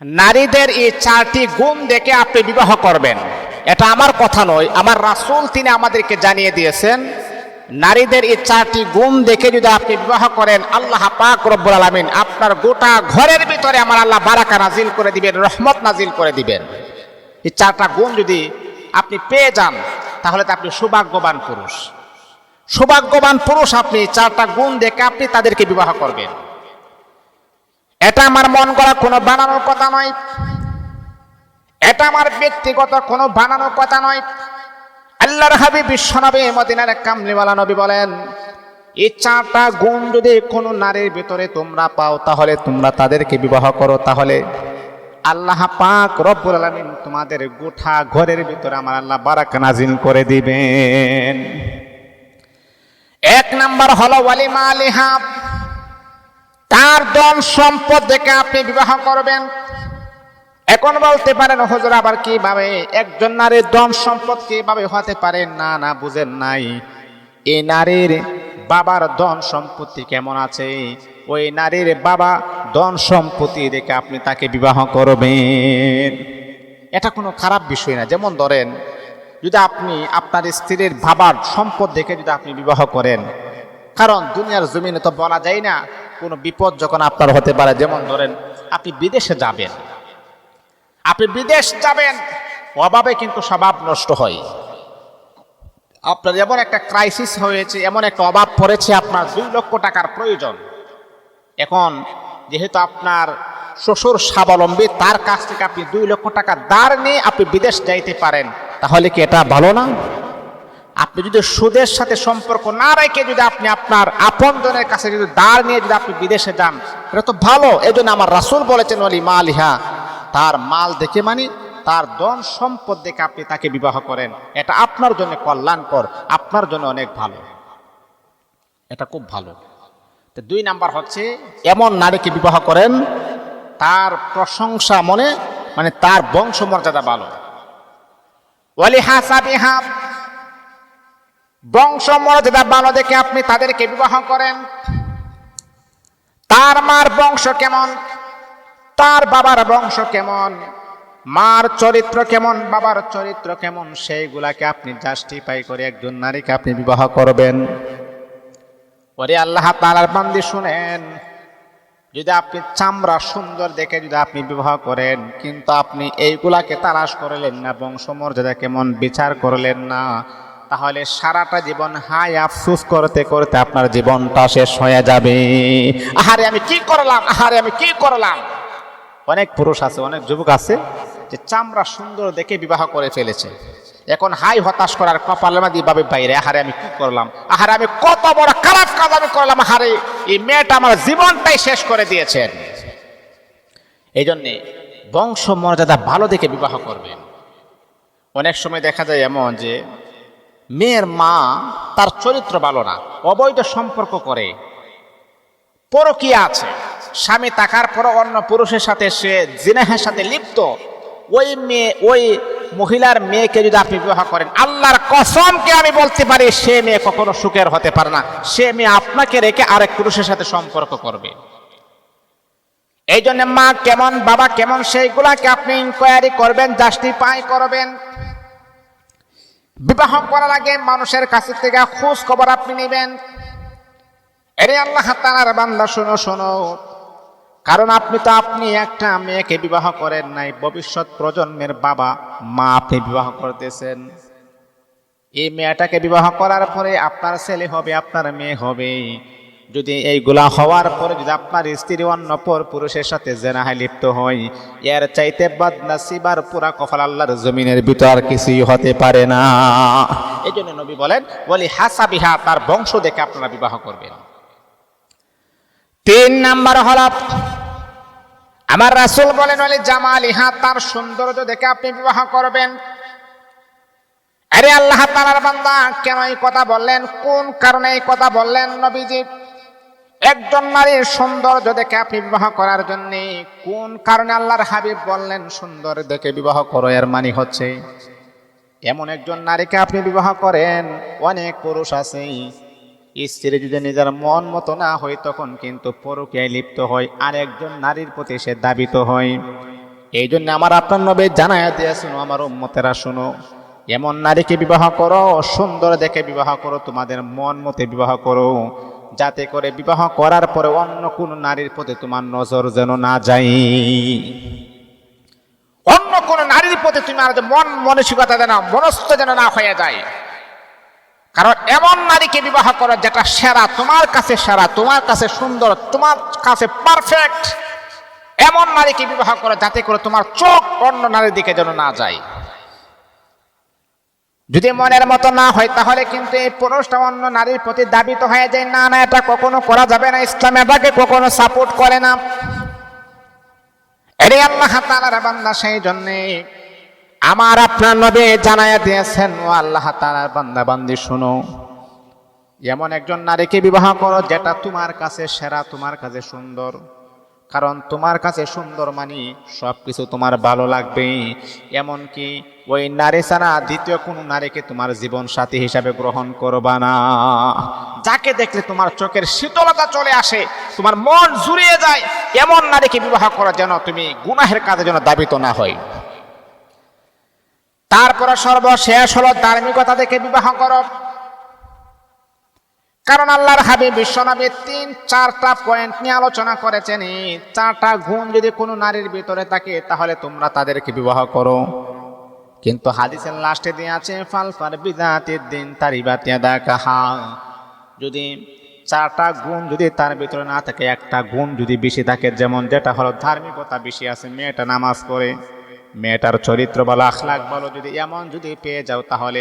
নারীদের এই চারটি গুণ দেখে আপনি বিবাহ করবেন। এটা আমার কথা নয়, আমার রাসূল তিনি আমাদেরকে জানিয়ে দিয়েছেন, নারীদের এই চারটি গুণ দেখে যদি আপনি বিবাহ করেন, আল্লাহ পাক রব্বুল আলামিন আপনার গোটা ঘরের ভিতরে আমার আল্লাহ বারাকা নাজিল করে দিবেন, রহমত নাজিল করে দিবেন। এই চারটা গুণ যদি আপনি পেয়ে যান, তাহলে তো আপনি সৌভাগ্যবান পুরুষ। সৌভাগ্যবান পুরুষ আপনি চারটা গুণ দেখে আপনি তাদেরকে বিবাহ করবেন। এটা আমার মন করা কোনো বানানোর কথা নয়। এটা আমার ব্যক্তিগত কোনো বানানোর কথা নয়। আল্লাহর হাবিব বিশ্বনবী মদিনার কামলিওয়ালা নবী বলেন এই চারটা গুণ যদি কোনো নারীর ভিতরে তোমরা পাও, তাহলে তোমরা তাদেরকে বিবাহ করো। তাহলে আল্লাহ পাক রব্বুল আলামিন তোমাদের গোঠা ঘরের ভিতরে আমার আল্লাহ বারাক নাজিল করে দিবেন। এক নাম্বার হলো ওয়ালিমা আলিহাব তার ধন সম্পদ দেখে আপনি বিবাহ করবেন। এখন বলতে পারেন, হুজুর, আবার কীভাবে? একজন নারীর ধন সম্পদ কীভাবে হতে পারে? না না, বুঝেন নাই। এই নারীর বাবার ধন সম্পত্তি কেমন আছে? ওই নারীর বাবা ধন সম্পত্তি দেখে আপনি তাকে বিবাহ করবেন। এটা কোনো খারাপ বিষয় না। যেমন ধরেন, যদি আপনি আপনার স্ত্রীর বাবার সম্পদ দেখে যদি আপনি বিবাহ করেন কারণ দুনিয়ার জমিনে তো বলা যায় না, কোনো বিপদ যখন আপনার হতে পারে, যেমন ধরেন আপনি বিদেশে যাবেন। আপনি বিদেশ যাবেন, অভাবে কিন্তু স্বভাব নষ্ট হয়। আপনার এমন একটা ক্রাইসিস হয়েছে, এমন একটা অভাব পড়েছে আপনার দুই লক্ষ টাকার প্রয়োজন। এখন যেহেতু আপনার শ্বশুর স্বাবলম্বী, তার কাছ থেকে আপনি দুই লক্ষ টাকা দাঁড় নিয়ে আপনি বিদেশ যাইতে পারেন, তাহলে কি এটা ভালো না? আপনি যদি সুদের সাথে সম্পর্ক না রেখে যদি আপনি আপনার আপনজনের কাছে যদি দাঁড় নিয়ে যদি আপনি বিদেশে যান, এটা তো ভালো। এই জন্য আমার রাসুল বলেছেন অলি মা আলিহা তার মাল দেখে মানে তার ধন সম্পদ দেখে আপনি তাকে বিবাহ করেন। এটা আপনার জন্য কল্যাণকর, আপনার জন্য অনেক ভালো। এটা খুব ভালো। তো দুই নাম্বার হচ্ছে, এমন নারীকে বিবাহ করেন, তার প্রশংসা মনে মানে তার বংশমর্যাদা ভালো। ওয়ালি হাসাবিহা বংশ মর্যাদা ভালো দেখে আপনি তাদেরকে বিবাহ করেন। তার মার বংশ কেমন? তার বাবার বংশ কেমন? মার চরিত্র কেমন? বাবার চরিত্র কেমন? সেইগুলাকে আপনি জাস্টিফাই করে একজন নারীকে আপনি বিবাহ করবেন। ওরে আল্লাহ তালার বান্দি শুনেন, যদি আপনি চামড়া সুন্দর দেখে যদি আপনি বিবাহ করেন, কিন্তু আপনি এইগুলাকে তালাশ করলেন না, বংশমর্যাদা কেমন? বিচার করলেন না। তাহলে সারাটা জীবন হাই আফসুস করতে করতে আপনার জীবনটা শেষ হয়ে যাবে। আহারে, আমি কি করলাম? আহারে, আমি কি করলাম? অনেক পুরুষ আছে, অনেক যুবক আছে যে চামড়া সুন্দর দেখে বিবাহ করে ফেলেছে। এখন হাই হতাশ করার কপালের মাদি ভাবে বাইরে আহারে, আমি কি করলাম? আহারে, আমি কত বড় খারাপ কাজ আমি করলাম, আহারে, এই মেয়েটা আমার জীবনটাই শেষ করে দিয়েছেন এই জন্যে বংশ মর্যাদা ভালো দেখে বিবাহ করবেন। অনেক সময় দেখা যায় এমন যে মেয়ের মা তার চরিত্র ভালো না, অবৈধ সম্পর্ক করে। পরকীয়া আছে। স্বামী তাকার পর অন্য পুরুষের সাথে সে জিনাহের সাথে লিপ্ত। ওই মেয়ে, ওই মহিলার মেয়েকে যদি আপনি বিবাহ করেন, আল্লাহর কসমকে আমি বলতে পারি, সে মেয়ে কখনো সুখের হতে পারে না। সে মেয়ে আপনাকে রেখে আরেক পুরুষের সাথে সম্পর্ক করবে। এই জন্য মা কেমন, বাবা কেমন, সেইগুলাকে আপনি ইনকোয়ারি করবেন জাস্টিফাই করবেন। বিবাহ করার আগে মানুষের কাছে থেকে খোঁজ খবর আপনি নেবেন। এরে আল্লাহ তালার বান্দা, শোনো শোনো। কারণ আপনি তো আপনি একটা মেয়েকে বিবাহ করেন নাই, ভবিষ্যৎ প্রজন্মের বাবা মা আপনি বিবাহ করতেছেন। এই মেয়েটাকে বিবাহ করার পরে আপনার ছেলে হবে, আপনার মেয়ে হবে। যদি এইগুলা হওয়ার পরে যদি আপনার স্ত্রী অন্য পর পুরুষের সাথে জেনাহায় লিপ্ত হয়, এর চাইতে বদনাসিবার পুরা কফল আল্লাহর জমিনের ভিতর কিছুই হতে পারে না। এই জন্য নবী বলেন বলি হাসা বিহা তার বংশ দেখে আপনারা বিবাহ করবেন। তিন নাম্বার হল আমার রাসুল বলেন বলে জামাল ইহা তার সৌন্দর্য দেখে আপনি বিবাহ করবেন। আরে আল্লাহ তালার বান্দা, কেন এই কথা বললেন? কোন কারণে এই কথা বললেন নবীজি? একজন নারীর সৌন্দর্য দেখে আপনি বিবাহ করার জন্য, কোন কারণে আল্লাহর হাবিব বললেন, সুন্দর দেখে বিবাহ করো, এর মানে হচ্ছে, এমন একজন নারীকে আপনি বিবাহ করেন, অনেক পুরুষ আছে, স্ত্রী যদি নিজের মন মতো না হয়, তখন কিন্তু পরকীয়ায় লিপ্ত হয় আর একজন নারীর প্রতি সে দাবিত হয়। এই জন্য আমার আপনার নবে জানায় দিয়ে শুনো আমার উম্মতেরা শুনো, এমন নারীকে বিবাহ করো, সুন্দর দেখে বিবাহ করো, তোমাদের মন মতে বিবাহ করো। যাতে করে বিবাহ করার পরে অন্য কোন নারীর প্রতি তোমার নজর যেন না যায়। অন্য কোন নারীর প্রতি তুমি আর মন মানসিকতা যেন, মনস্থ যেন না হয়ে যায়। কারণ এমন নারীকে বিবাহ করো যেটা সেরা, তোমার কাছে সেরা, তোমার কাছে সুন্দর, তোমার কাছে পারফেক্ট এমন নারীকে বিবাহ করো যাতে করে তোমার চোখ অন্য নারীর দিকে যেন না যায়। যদি মনের মতো না হয়, তাহলে কিন্তু এই পুরুষটা অন্য নারীর প্রতি দাবিত হয়ে যায়, না না, এটা কখনো করা যাবে না, ইসলাম এটাকে কখনো সাপোর্ট করে না। এরে আল্লাহ তাআলার বান্দা, সেই জন্যে আমার আপনার নবী জানায়া দিয়েছেন, ও আল্লাহ তাআলার বান্দা, বান্দি, শুনো, এমন একজন নারীকে বিবাহ করো, যেটা তোমার কাছে সেরা, তোমার কাছে সুন্দর। কারণ তোমার কাছে সুন্দর মানি সব কিছু তোমার ভালো লাগবে। এমনকি ওই নারী ছাড়া দ্বিতীয় কোনো নারীকে তোমার জীবন সাথী হিসাবে গ্রহণ করবা না। যাকে দেখলে তোমার চোখের শীতলতা চলে আসে, তোমার মন জুড়িয়ে যায়, এমন নারীকে বিবাহ করা যেন তুমি গুনাহের কাজে যেন দাবিত না হয়। তারপরে সর্বশেষ হলো ধার্মিকতা দেখে বিবাহ করো। কারণ আল্লাহর হাবিব বিশ্বনবী তিন, চারটা পয়েন্ট নিয়ে আলোচনা করেছেন। এই চারটা গুণ যদি কোনো নারীর ভিতরে থাকে, তাহলে তোমরা তাদেরকে বিবাহ করো। কিন্তু হাদিসের লাস্টে দিয়ে আছে ফালফার বিদাতের দিন তারিবাতিয়া কাহা যদি চারটা গুণ যদি তার ভিতরে না থাকে, একটা গুণ যদি বেশি থাকে, যেমন যেটা হলো ধার্মিকতা, বেশি আছে মেয়েটা নামাজ পড়ে। মেয়েটার চরিত্র বলো আখলাক বলো, যদি এমন যদি পেয়ে যাও তাহলে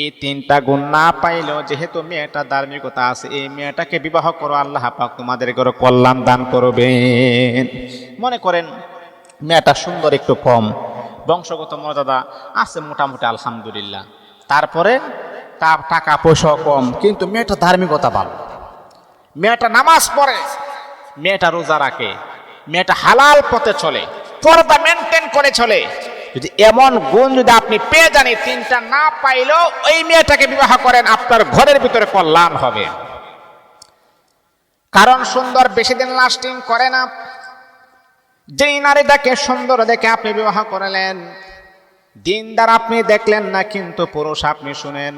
এই তিনটা গুণ না পাইলেও যেহেতু মেয়েটা ধার্মিকতা আছে, এই মেয়েটাকে বিবাহ করো, আল্লাহ পাক তোমাদের করে কল্যাণ দান করবেন। মনে করেন মেয়েটা সুন্দর একটু কম, বংশগত মর্যাদা আছে মোটামুটি, আলহামদুলিল্লাহ। তারপরে তার টাকা পয়সাও কম, কিন্তু মেয়েটা ধার্মিকতা ভালো। মেয়েটা নামাজ পড়ে, মেয়েটা রোজা রাখে, মেয়েটা হালাল পথে চলে, পর্দা করে চলে। যদি এমন গুণ যদি আপনি পেয়ে এই তিনটা না পাইলেও ওই মেয়েটাকে বিবাহ করেন, আপনার ঘরের ভিতরে কল্যাণ হবে। কারণ সুন্দর বেশি দিন লাস্টিং করে না। যেই নারীটাকে সুন্দর দেখে আপনি বিবাহ করলেন, দিনদার আপনি দেখলেন না, কিন্তু পুরুষ আপনি শুনেন।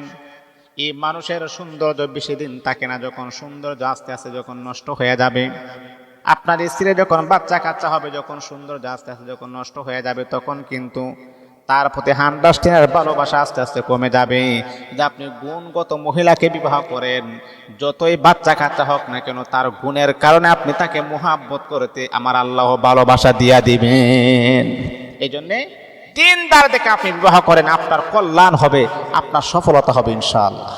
এই মানুষের সৌন্দর্য বেশি দিন থাকে না, যখন সৌন্দর্য আস্তে আস্তে যখন নষ্ট হয়ে যাবে। আপনার স্ত্রী যখন বাচ্চা কাচ্চা হবে, যখন সুন্দর আস্তে আস্তে যখন নষ্ট হয়ে যাবে, তখন কিন্তু তার প্রতি হান্ডাস্টিনের ভালোবাসা আস্তে আস্তে কমে যাবে। যে আপনি গুণগত মহিলাকে বিবাহ করেন, যতই বাচ্চা কাচ্চা হোক না কেন, তার গুণের কারণে আপনি তাকে মোহাব্বত করতে আমার আল্লাহ ভালোবাসা দিয়া দিবেন। এই জন্যে দিনদার দেখে আপনি বিবাহ করেন, আপনার কল্যাণ হবে, আপনার সফলতা হবে ইনশাআল্লাহ।